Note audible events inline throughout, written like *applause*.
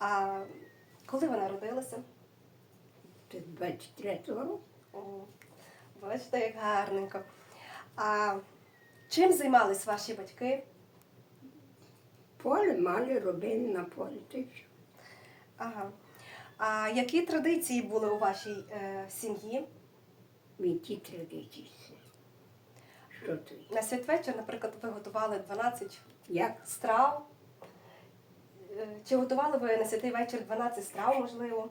А коли ви народилися? 23-го року. О, бачите, як гарненько. А чим займались ваші батьки? Поле мали, робили на полі. Що? Ага. А які традиції були у вашій е, сім'ї? Від традиції. Що є? На святвечір, наприклад, ви готували 12 Як страв. Е, Чи готували ви на святий вечір 12 страв, можливо?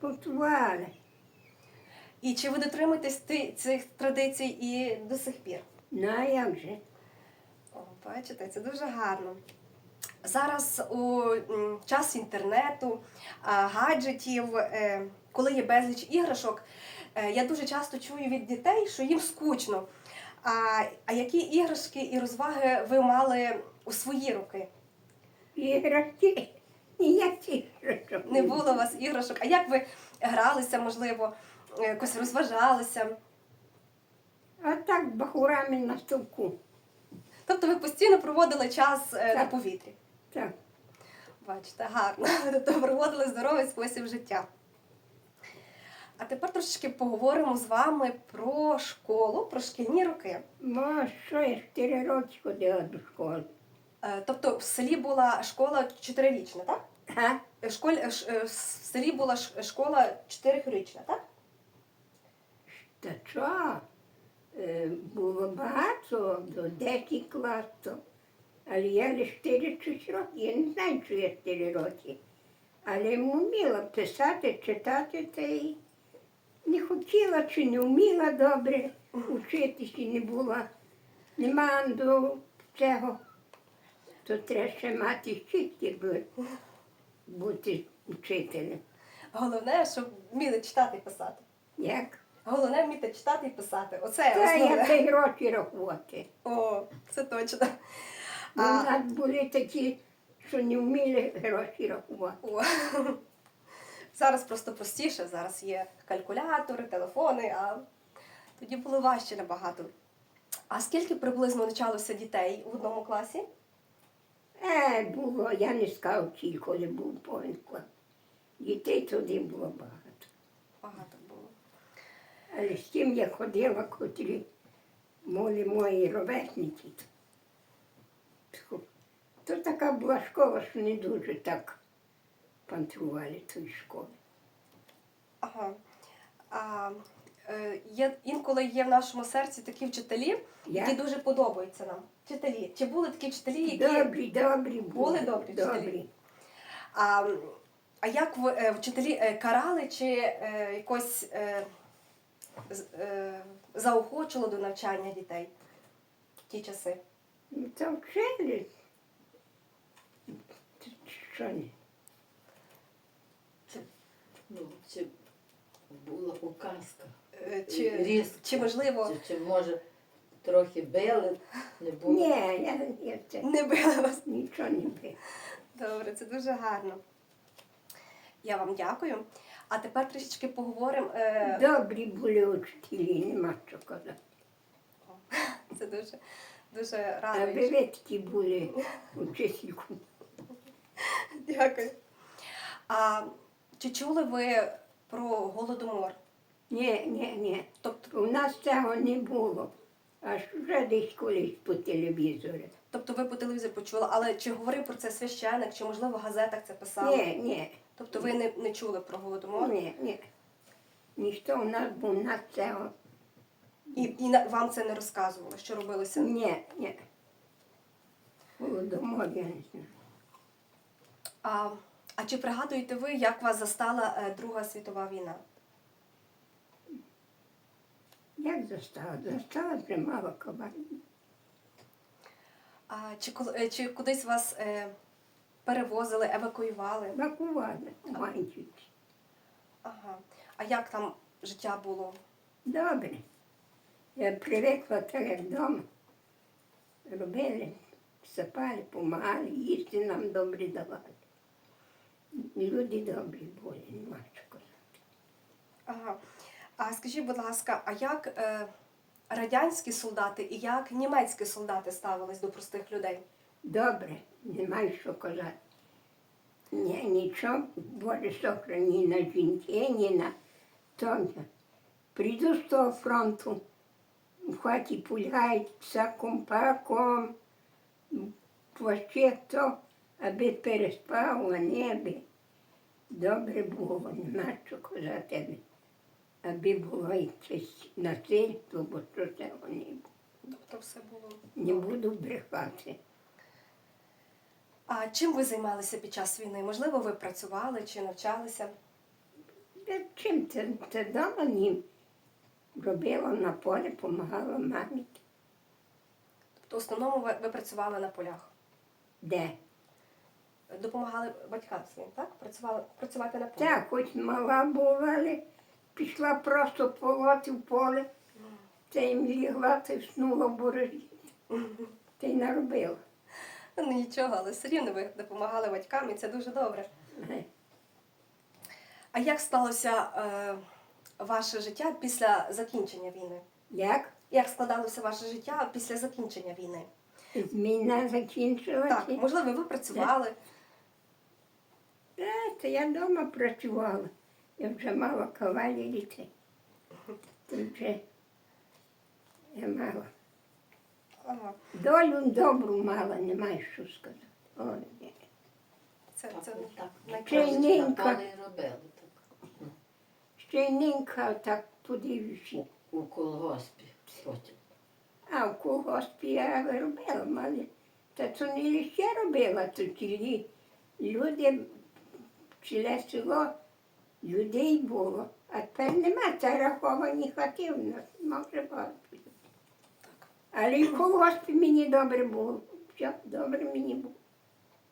готували. І чи ви дотримуєтесь ти- цих традицій і до сих пір? Ну, а як же? О, бачите, це дуже гарно. Зараз у м, час інтернету, а, гаджетів, е, коли є безліч іграшок, е, я дуже часто чую від дітей, що їм скучно. А, а які іграшки і розваги ви мали у свої роки? Іграшки. Ніякі іграшок. Не було у вас іграшок? А як ви гралися, можливо, якось розважалися? А так бахурами на стовку. Тобто ви постійно проводили час е, на повітрі? Так. Бачите, гарно. *laughs* Тобто проводили здоровий спосіб життя. А тепер трошечки поговоримо з вами про школу, про шкільні роки. Бо що я чотири роки ходила до школи. Е, Тобто в селі була школа чотирирічна, так? А? Е, Школь, е, в селі була школа чотирирічна, так? Та що? Було багато, до 10 класів. Але я лише 4 чи 6 років. Я не знаю, що я 4 роки. Але вміла писати, читати та й не хотіла чи не вміла добре вчитися, не була. Нема до цього. То треба ще мати бо бути вчителем. Головне, щоб вміли читати і писати. Як? Головне вміти читати і писати. Оце Та основне. ці гроші рахувати. О, це точно. У нас були такі, що не вміли гроші рахувати. О. Зараз просто простіше, зараз є калькулятори, телефони, а тоді було важче набагато. А скільки приблизно навчалося дітей в одному класі? Е, було, я не скав, чи коли був повен клас. Дітей туди було багато. Багато було. Але з тим я ходила, котрі були мої ровесники. То, така була школа, що не дуже так пантрували тої школи. Ага. А, є, інколи є в нашому серці такі вчителі, Я? які дуже подобаються нам. Вчителі. Чи були такі вчителі, які. Добрі, добрі були. Добрі вчителі? добрі. А, а як ви е, вчителі е, карали чи е, якось е, з- е, заохочували до навчання дітей в ті часи? Ну, Та вчили. Та Що не? Ну, чи була указка? Е, Чи, Різко. чи можливо Чи, чи може трохи били, не було? Ні, я, я це не били вас? нічого не бив. Добре, це дуже гарно. Я вам дякую. А тепер трішечки поговоримо. е, Добрі були учителі, нема що казати. *laughs* Це дуже, дуже А радує. ви такі були учительку. Дякую. А чи чули ви про голодомор? Ні, ні, ні. Тобто, У нас цього не було. Аж вже десь колись по телевізору. тобто ви по телевізору почули, але чи говорив про це священик, чи можливо в газетах це писали? Ні, ні, Тобто ви не, не чули про голодомор? ні, ні. Ніхто у нас був у нас цього. І, і на- вам це не розказували, що робилося? Ні, ні. Голодомор, я не знаю. А, а чи пригадуєте ви, як вас застала е, Друга світова війна? Як застала? Застала вже мало. А чи, коли- е, чи кудись вас е, перевозили, евакуювали? Евакували мальчики. Ага. А як там життя було? Добре. Я привикла так як вдома. Робили, сапали, допомагали, їсти нам добре давали. Люди добрі були, нема що казати. Ага. А скажіть, будь ласка, а як е, радянські солдати і як німецькі солдати ставились до простих людей? Добре, немає що казати. Ні, нічого, Боже сохрані на жінки, ні на то. Прийду з того фронту, в хаті пуляють всяком паком, плаще то, аби переспав, а не добре було, нема що казати, аби, було якесь насильство, бо що це вони Тобто все було. не буду брехати. А чим ви займалися під час війни? Можливо, ви працювали чи навчалися? Та Чим це, це дома ні. Робила на полі, допомагала мамі. Тобто, в основному ви, ви працювали на полях. Де? Допомагали батькам своїм, так? Працювали працювати на полі. Так, хоч мала була, але пішла просто полоти в поле. Та їм лігла, та й снула борозі. Та й наробила. Ну нічого, але все рівно ви допомагали батькам, і це дуже добре. Е, А як сталося е, ваше життя після закінчення війни? Як? Як складалося ваше життя після закінчення війни? Війна закінчилася. Так, можливо, ви працювали. Е, Та я вдома працювала. Я вже мала кавалеріти. Та вже я мала. Долю добру мала, немає що сказати. О, ні. це, Так, це так. найкраще. Чайненька. Робили так. Ще так подивився. У колгоспі потім. А в колгоспі я робила, мали. Та це не лише робила, то цілі люди, ціле село людей було. А тепер нема, це раховані хати в нас, може багато. Але і в колгоспі мені добре було. Все, добре мені було.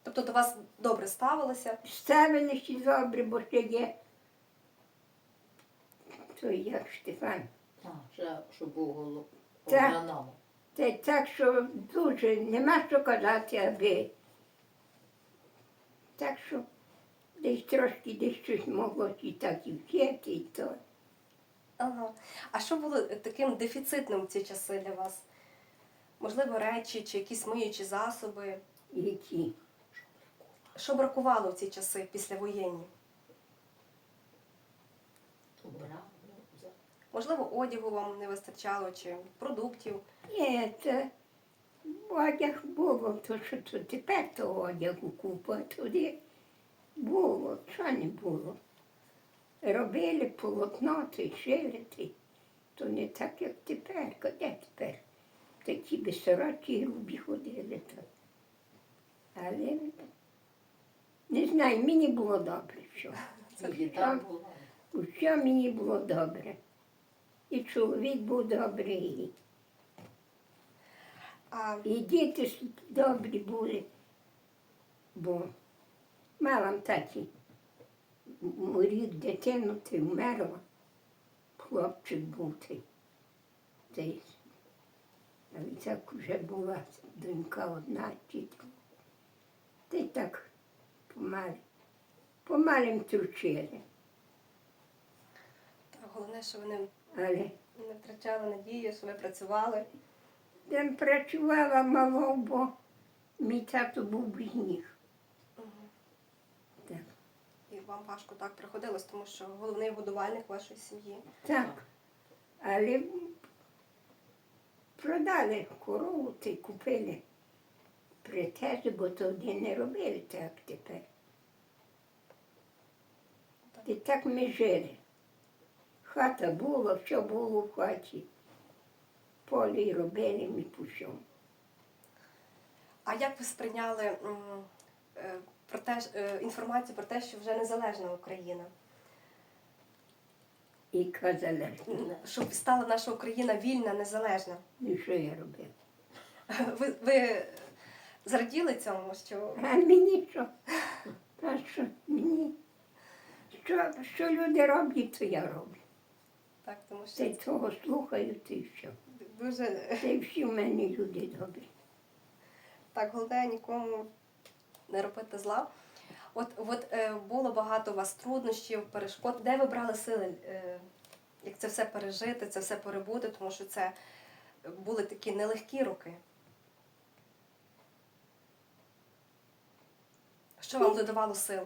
Тобто до вас добре ставилося. Ставили ще добре, бо ще є. Той як Штефан. Так, ще, щоб. Так. Це так, що дуже нема що казати, аби. Так що десь трошки десь щось могло і так і вчити, і то. Ага. А що було таким дефіцитним в ці часи для вас? Можливо, речі чи якісь миючі засоби? Які. Що бракувало в ці часи післявоєнні? Убрав. ну, Можливо, одягу вам не вистачало чи продуктів. Ні, це одяг було, то що то тепер то одягу купа, туди було, що не було. Робили полотно, то й шили, то, то не так, як тепер. Де тепер? Такі безсорочі грубі ходили. То. Але не знаю, мені було добре, що. І. Що мені було добре. І чоловік був добрий. А І діти добрі були, бо мала таті рік дитину ти вмерла, хлопчик був ти. Ти. А так вже була донька одна тітка. Й так помаль, помалим тручили. головне, що ви не, Але не втрачали надію, що ви працювали. там працювала мало, бо мій тато був без ніг. Вам важко так приходилось, тому що головний годувальник вашої сім'ї. Так. Але продали корову та й купили претези, бо тоді не робили так як тепер. І так ми жили. Хата була, все було в хаті. Полі робили ми всьому. А як ви сприйняли про те, е, інформацію про те, що вже незалежна Україна? І казали, Щоб стала наша Україна вільна, незалежна? ну що я робила? Ви, ви зраділи цьому, що А мені що? А що мені? Що, що люди роблять, то я роблю. так, тому що Та й того слухаю, то й все. дуже й всі в мене люди добрі. так головне нікому не робити зла. От, от е, було багато у вас труднощів, перешкод. Де ви брали сили, е, як це все пережити, це все перебути, тому що це були такі нелегкі роки. Що вам додавало сил?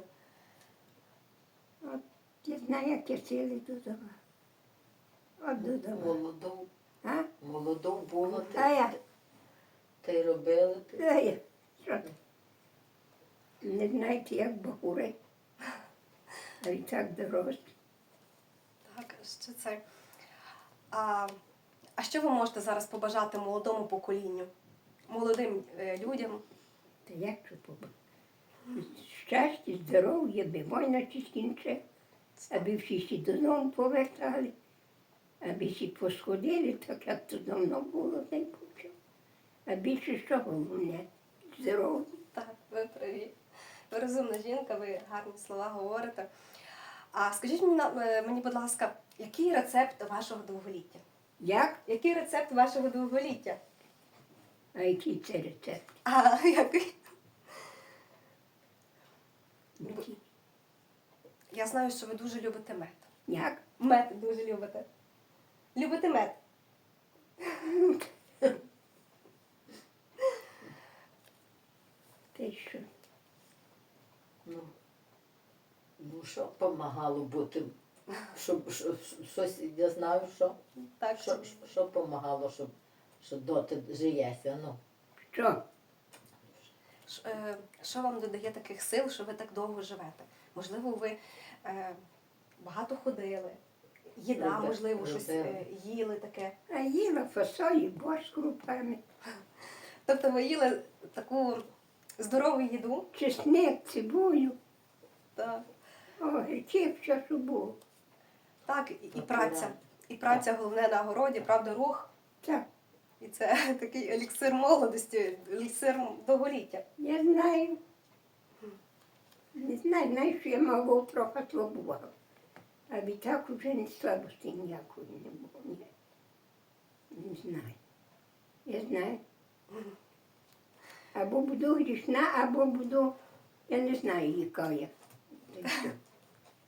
От я знаю, які сили додавав. От додавав. Молодов, А? молодов було, А ти, я? ти й робили. Ти. Я. Що? ти? Не знаєте, як бахури. А і так дорослі. Так, що це? А, а що ви можете зараз побажати молодому поколінню, молодим е, людям? Та як це побачити? Щастя, здоров'я, би війна чи скінче, аби всі ще додому повертали, аби всі посходили, так як то давно було, й почав. А більше що головне? Здоров'я. Так, ви праві. Ви розумна жінка, ви гарні слова говорите. А скажіть мені, е, мені, будь ласка, який рецепт вашого довголіття? Як? Який рецепт вашого довголіття? А який це рецепт? А *laughs* який? Який? Я знаю, що ви дуже любите мед. Як? Мед дуже любите. Любите мед. Те що? Ну, що помагало бути? Щоб, що, щось, я знаю, що, Так, що, що помагало, щоб, що доти жиєшся. Ну, Що? Ш- е, Що вам додає таких сил, що ви так довго живете? Можливо, ви е, багато ходили, їда, Робили, можливо, щось е, їли таке. А їла фасолі, борщ крупами, Тобто ви їли таку здорову їду. чесник, цибулю, Так, все, що було. так і, і праця. І праця головне на городі, правда, рух. Так, І це *laughs* такий еліксир молодості, еліксир довголіття. я знаю. Не знаю, знаю, що я мало трохи слабувала. А відтак уже не слабості ніякої не було. Ні. Не знаю. Я знаю. Або буду грішна, або буду, я не знаю, яка я.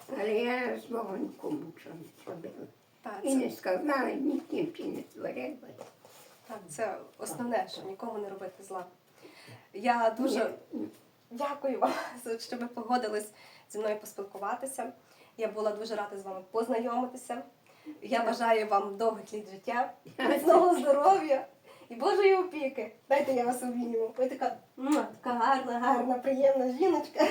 Та. Але я свого нікому нічого не зробила. Так, І не це, сказала, ні з ким чи не сварила. так, це основне, що нікому не робити зла. Я дуже. Дякую вам, *laughs* що ви погодились зі мною поспілкуватися. Я була дуже рада з вами познайомитися. Я бажаю вам довгих літ життя, *laughs* міцного здоров'я і Божої опіки. Дайте я вас обійму. Ви така, м, така гарна, гарна, приємна жіночка.